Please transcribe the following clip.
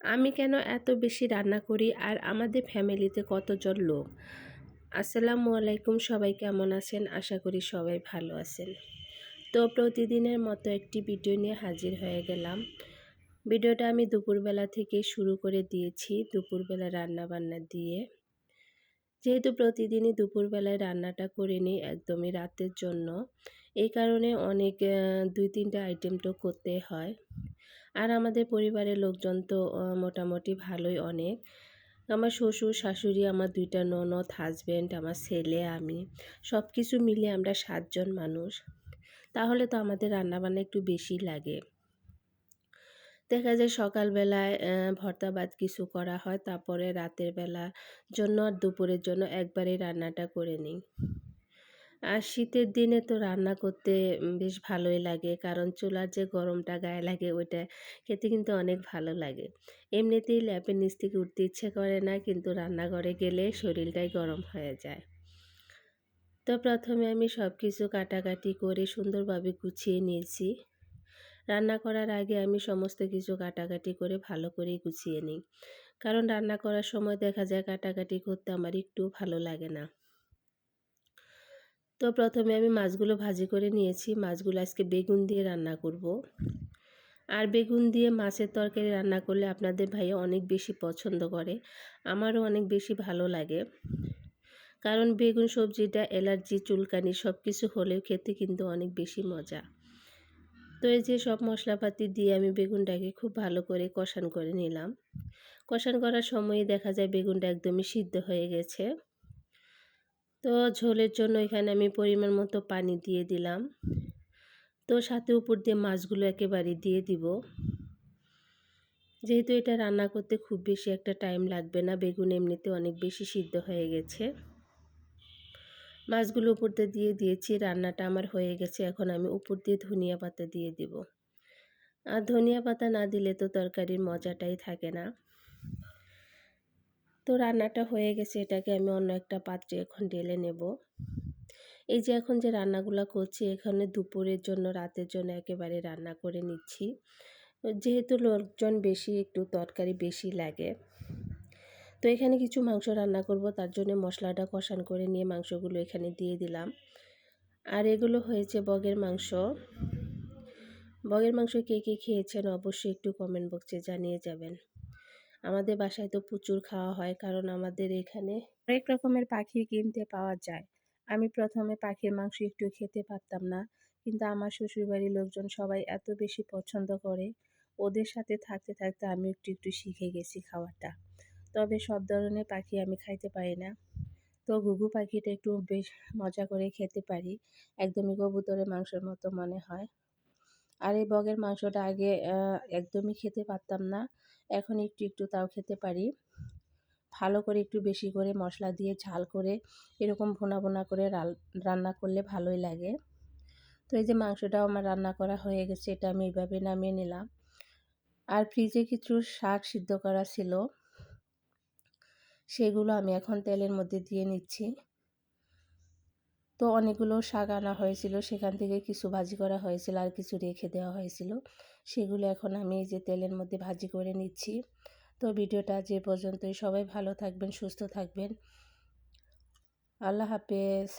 আমি কেন এত বেশি রান্না করি আর আমাদের ফ্যামিলিতে কতজন লোক? আসসালামু আলাইকুম, সবাই কেমন আছেন? আশা করি সবাই ভালো আছেন। তো প্রতিদিনের মতো একটি ভিডিও নিয়ে হাজির হয়ে গেলাম। ভিডিওটা আমি দুপুরবেলা থেকে শুরু করে দিয়েছি দুপুরবেলা রান্না বান্না দিয়ে। যেহেতু প্রতিদিনই দুপুরবেলায় রান্নাটা করে নিই একদমই রাতের জন্য, এই কারণে অনেক দুই তিনটা আইটেম তো করতে হয়। আর আমাদের পরিবারের লোকজন তো মোটামুটি ভালোই অনেক। আমার শ্বশুর, শাশুড়ি, আমার দুইটা ননদ হাজব্যান্ড আমার ছেলে, আমি সব কিছু মিলে আমরা সাতজন মানুষ। তাহলে তো আমাদের রান্নাবান্না একটু বেশি লাগে। দেখা যায় সকালবেলায় ভর্তা ভাত কিছু করা হয়, তারপরে রাতের বেলার জন্য আর দুপুরের জন্য একবারেই রান্নাটা করে নিই। আর শীতের দিনে তো রান্না করতে বেশ ভালোই লাগে। কারণ চুলার যে গরমটা গায়ে লাগে, ওইটা খেতে কিন্তু অনেক ভালো লাগে। এমনিতেই ল্যাপের নিচ থেকে উঠতে ইচ্ছে করে না, কিন্তু রান্নাঘরে গেলে শরীরটাই গরম হয়ে যায়। তো প্রথমে আমি সব কিছু কাটাকাটি করে সুন্দরভাবে গুছিয়ে নিয়েছি। রান্না করার আগে আমি সমস্ত কিছু কাটাকাটি করে ভালো করে গুছিয়ে নিই। কারণ রান্না করার সময় দেখা যায় কাটাকাটি করতে আমার একটু ভালো লাগে না। তো প্রথমে আমি মাছগুলো ভাজি করে নিয়েছি। মাছগুলো আজকে বেগুন দিয়ে রান্না করব। আর বেগুন দিয়ে মাছের তরকারি রান্না করলে আপনাদের ভাইয়া অনেক বেশি পছন্দ করে। আমারও অনেক বেশি ভালো লাগে। কারণ বেগুন সবজিটা অ্যালার্জি, চুলকানি সব কিছু হলেও খেতে কিন্তু অনেক বেশি মজা। তো এই যে সব মশলাপাতি দিয়ে আমি বেগুনটাকে খুব ভালো করে কষান করে নিলাম। কষান করার সময় দেখা যায় বেগুনটা একদমই সিদ্ধ হয়ে গেছে। তো ঝোলের জন্য এখানে আমি পরিমাণ মতো পানি দিয়ে দিলাম। তো সাথে উপর দিয়ে মাছগুলো একেবারে দিয়ে দিব। যেহেতু এটা রান্না করতে খুব বেশি একটা টাইম লাগবে না, বেগুন এমনিতে অনেক বেশি সিদ্ধ হয়ে গেছে। মাছগুলো উপর দিয়ে দিয়ে দিয়েছি, রান্নাটা আমার হয়ে গেছে, এখন আমি উপর দিয়ে ধনিয়া পাতা দিয়ে দিব। আর ধনিয়া পাতা না দিলে তো তরকারির মজাটাই থাকে না। তো রান্নাটা হয়ে গেছে, এটাকে আমি অন্য একটা পাত্রে এখন ঢেলে নেব। এই যে এখন যে রান্নাগুলো করছি, এখানে দুপুরের জন্য, রাতের জন্য একেবারে রান্না করে নিচ্ছি। যেহেতু লোকজন বেশি, একটু তরকারি বেশি লাগে। তো এখানে কিছু মাংস রান্না করব, তার জন্য মশলাটা কষান করে নিয়ে মাংসগুলো এখানে দিয়ে দিলাম। আর এগুলো হয়েছে বগের মাংস। বগের মাংস কে কে খেয়েছেন অবশ্যই একটু কমেন্ট বক্সে জানিয়ে যাবেন। আমাদের বাসায় তো প্রচুর খাওয়া হয়, কারণ আমাদের এখানে অনেক রকমের পাখি কিনতে পাওয়া যায়। আমি প্রথমে পাখির মাংস একটু খেতে পারতাম না, কিন্তু আমার শ্বশুরবাড়ির লোকজন সবাই এত বেশি পছন্দ করে, ওদের সাথে থাকতে থাকতে আমি একটু একটু শিখে গেছি খাওয়াটা। তবে সব ধরনের পাখি আমি খাইতে পারি না। তো ঘুঘু পাখিটা একটু বেশ মজা করে খেতে পারি, একদমই কবুতরের মাংসের মতো মনে হয়। আর এই বগের মাংসটা আগে একদমই খেতে পারতাম না। এখন একটু একটু তাও খেতে পারি। ভালো করে একটু বেশি করে মশলা দিয়ে ঝাল করে এরকম ভোনা ভোনা করে রান্না করলে ভালোই লাগে। তো এই যে মাংসটাও আমার রান্না করা হয়ে গেছে, এটা আমি এইভাবে নামিয়ে নিলাম। আর ফ্রিজে কিছু শাক সিদ্ধ করা ছিল, সেগুলো আমি এখন তেলের মধ্যে দিয়ে নিচ্ছি। তো অনেকগুলো শাক আনা হয়েছিল। সেখান থেকে কিছু ভাজি করা হয়েছিল আর কিছু রেখে দেওয়া হয়েছিল। সেগুলো এখন আমি যে তেলের মধ্যে ভাজি করে নিচ্ছি। তো ভিডিওটা যে পর্যন্তই। সবাই ভালো থাকবেন, সুস্থ থাকবেন। আল্লাহ হাফেজ।